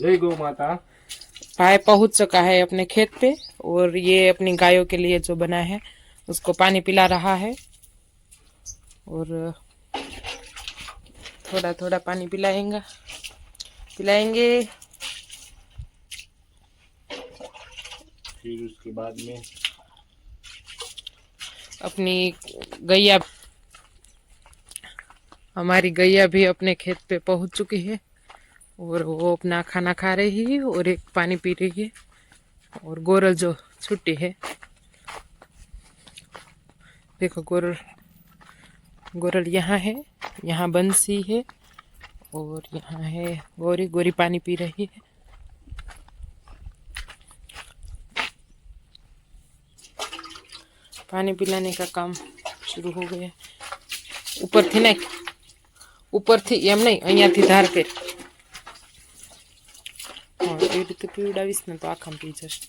जय गौ माता। भाई पहुँच चुका है अपने खेत पे और ये अपनी गायों के लिए जो बना है उसको पानी पिला रहा है। और थोड़ा थोड़ा पानी पिलाएँगा। पिलाएँगे। फिर उसके बाद में। अपनी गैया हमारी गैया भी अपने खेत पे पहुँच चुकी है। और वो अपना खाना खा रही है और एक पानी पी रही है और गोरल जो छुट्टी है देखो गोरल गोरल यहाँ है यहाँ बंसी है और यहाँ है गोरी गोरी पानी पी रही है पानी पिलाने का काम શરૂ હો ગયા ઉપરથી નાખ ઉપરથી એમ નહીં અહીંયાથી ધાર કર હા એ રીતે પીવડાવીશ ને તો આખામાં પી જશે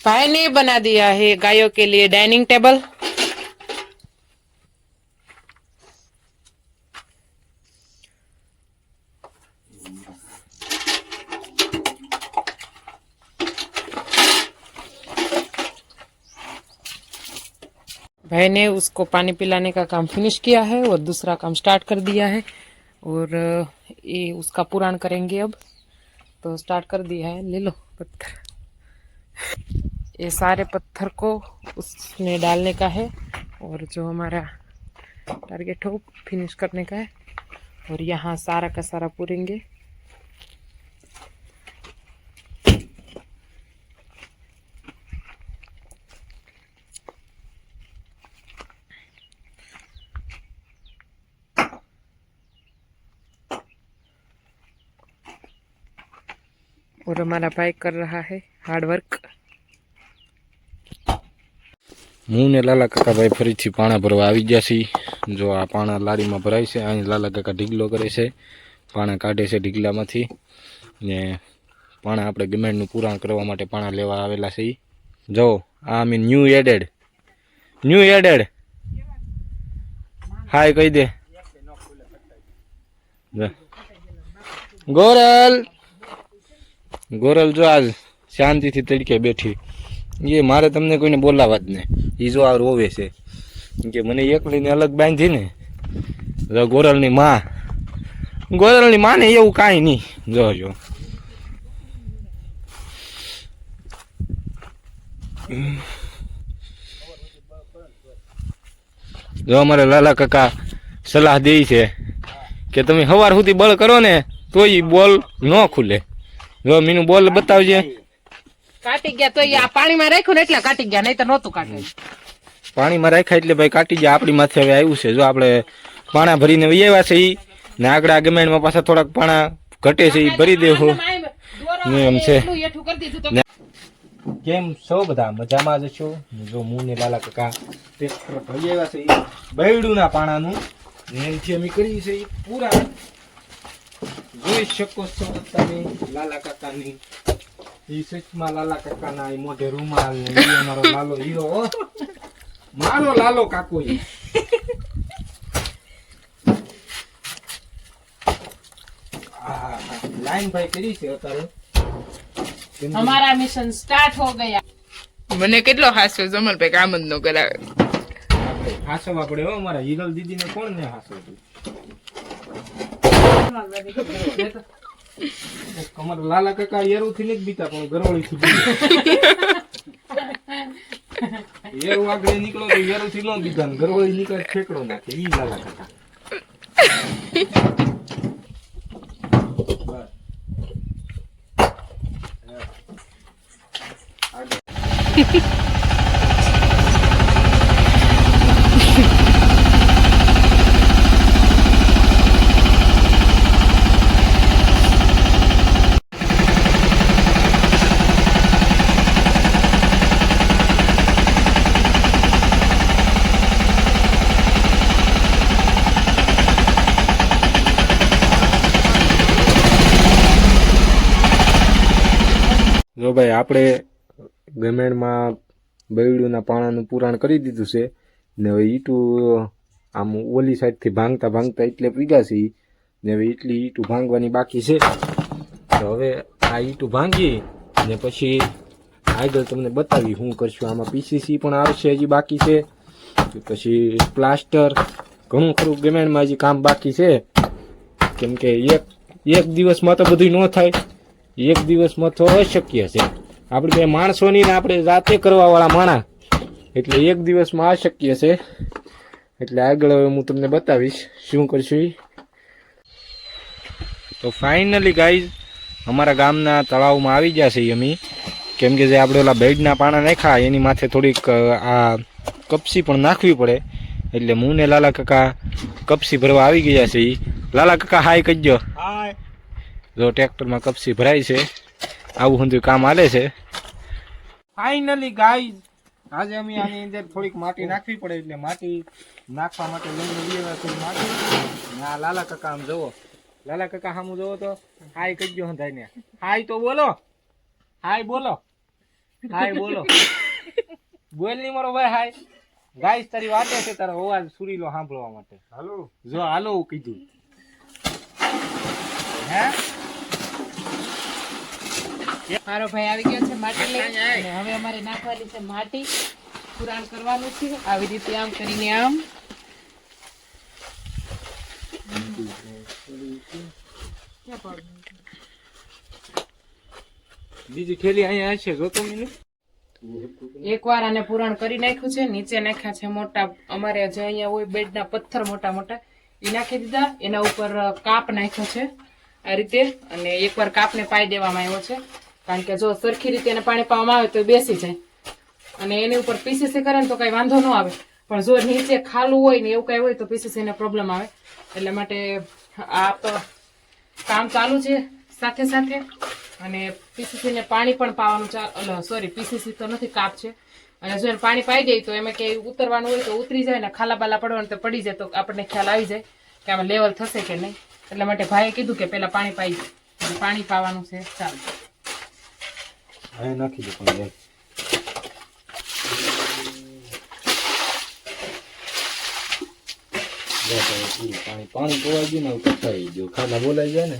भाई ने बना दिया है गायों के लिए डाइनिंग टेबल भाई ने उसको पानी पिलाने का काम फिनिश किया है और दूसरा काम स्टार्ट कर दिया है और ये उसका पुराण करेंगे अब। तो स्टार्ट कर दिया है, ले लो पत्थर। ये सारे पत्थर को उसमें डालने का है और जो हमारा टारगेट हो फिनिश करने का है। और यहाँ सारा का सारा पूरेंगे। और हमारा भाई कर रहा है हार्ड वर्क હું ને લાલા કાકાભાઈ ફરીથી પાણા ભરવા આવી ગયા છીએ જો આ પાણા લારીમાં ભરાય છે અહીં લાલા કાકા ઢીગલો કરે છે પાણા કાઢે છે ઢીગલામાંથી ને પાણા આપણે ગમેન્ટનું પુરાણ કરવા માટે પાણા લેવા આવેલા છે ઈ. જો આ mean new added new added hi કહી દે લે. ગોરલ ગોરલ જો આજ શાંતિથી તડકે બેઠી. એ મારે તમને કોઈને બોલાવા જ નહીં. એ જો આ રોવે છે. કે મને એકલીને અલગ બાંધી ને જો ગોરલની માં. ગોરલની માને એવું કાંઈ નહીં. જો જો. અમારે લાલા કાકા સલાહ દે છે કે તમે સવાર સુધી બળ કરો ને તો એ બોલ ન ખુલે. જો મીનું બોલ બતાવજે. કાટી ગયા તો એ આ પાણીમાં રાખ્યું ને એટલે કાટી ગયા નહીં તો નહોતું કાઢે. પાણીમાં રાખ્યા એટલે ભાઈ કાટી ગયા આપણી માથે હવે આવ્યું છે. જો આપણે પાણા ભરીને વહી છે ઈ. ને આગળ ગમેણમાં પાછા થોડાક પાણા ઘટે છે એ ભરી દેવું ને એમ છે. ને કેમ છો બધા? મજામાં જ છો? જો હું ને લાલા કાકા ટ્રેક્ટર ભરી આવ્યા છે ઈ. બૈડુના પાણાનું. ને એનથી અમે કરી છે ઈ પૂરા. જોઈ શકો છો તમે લાલા કાકાની. રિસર્ચમાં લાલા કાકાના એ મોઢે રૂમાલ ને એ અમારો લાલો હીરો મારો લાલો કાકો એ લાઈન ભાઈ કરી છે અત્યારે. અમારા મિશન સ્ટાર્ટ હો ગયા. મને કેટલો હાસ્યો જમલ ભાઈ કામ જ ન કરાવે. હાસવા પડે હો અમારા હિરલ દીદીને કોણ ને હાસવું અમારા લાલા કાકા યેરુથી નહીં બીતા, પણ ગરોળીથી થી યેરુ આગળ નીકળો તો યેરુથી ન બીતા, ને ગરોળી નીકળે તો ફેંકડો નાખે, ઈ લાલા કાકા બસ. જો ભાઈ, આપણે ગમેણમાં બૈડુના પાણાનું પુરાણ કરી દીધું છે, ને હવે ઈટું આમ ઓલી સાઈડથી ભાંગતા ભાંગતા એટલે પીગા છે ને હવે એટલી ઈટું ભાંગવાની બાકી છે. તો હવે આ ઈટું ભાંગી, ને પછી આગળ તમને બતાવી શું કરશું. આમાં પીસીસી પણ આવશે હજી બાકી છે. પછી પ્લાસ્ટર, ઘણું ખરું ગમેણમાં હજી કામ બાકી છે. કેમ કે એક એક દિવસમાં તો બધું ન થાય. એક દિવસમાં તો અશક્ય છે. આપણે બે માણસોની ને આપણે જાતે કરવાવાળા માણા. એટલે એક દિવસમાં અશક્ય છે. એટલે આગળ હવે હું તમને બતાવીશ શું કરશું. તો ફાઇનલી ગાઈઝ અમારા ગામના તળાવમાં આવી ગયા છે ઈ અમે. કેમ કે જે આપણે ઓલા બેડના પાણા નાખ્યા, એની માથે થોડીક આ કપસી પણ નાખવી પડે. એટલે હું ને લાલા કાકા કપસી ભરવા આવી ગયા છે ઈ લાલા કાકા, હાય કહેજો જો ટ્રેક્ટરમાં કપસી ભરાય છે આવું બધું કામ હાલે છે. ફાઇનલી ગાઈઝ આજે અમે આની અંદર થોડીક માટી નાખવી પડે એટલે માટી નાખવા માટે લઈને આવ્યા થોડી માટી. આ લાલા કાકા આમ જોવો લાલા કાકા સામું જુઓ તો હાય કહેજો હંધાય ને હાય તો બોલો. હાય બોલો. હાય બોલો. બોલ નહીં મારો ભાઈ હાય. ગાઈસ તારી વાતે છે તારો અવાજ સુરીલો સાંભળવા માટે. હાલો. જો હાલો કીધું. હે? મારો ભાઈ આવી ગયો છે માટી લઈ અને હવે અમારે નાખવાની છે માટી. પુરાણ કરવાનું છે. આવી રીતે આમ કરીને આમ. બીજી થેલી અહીંયા હશે જો તો મને એકવાર આને પુરાણ કરી નાખ્યું છે. નીચે નાખ્યા છે મોટા અમારે જે અહીંયા હોય બેડના પથ્થર મોટા મોટા એ નાખી દીધા. એના ઉપર કાપ નાખ્યો છે આ રીતે. અને એકવાર કાપને પાઈ દેવામાં આવ્યો છે. કારણ કે જો સરખી રીતે એને પાણી પાવામાં આવે તો બેસી જાય. અને એની ઉપર પીસીસી કરે ને તો કઈ વાંધો ન આવે. પણ જો નીચે ખાલું હોય ને એવું કઈ હોય તો પીસીસીને પ્રોબ્લેમ આવે. એટલે માટે આ તો કામ ચાલુ છે સાથે સાથે. અને પીસીસી ને પાણી પણ પાવાનું ચાલ સોરી પીસીસી તો નથી, કાપ છે. અને જો એને પાણી પાઈ જાય તો એમાં કે ઉતરવાનું હોય તો ઉતરી જાય ને ખાલા બાલા પડવાનું તો પડી જાય તો આપણને ખ્યાલ આવી જાય કે આમાં લેવલ થશે કે નહીં. એટલા માટે ભાઈએ કીધું કે પેલા પાણી પાઈ જાય પાણી પાવાનું છે ચાલુ. હવે નાખી દઉં પણ પાણી પાણી પોવાઈ ગયું ને કપાઈ ગયું. ખાલા બોલાઈ જાય ને.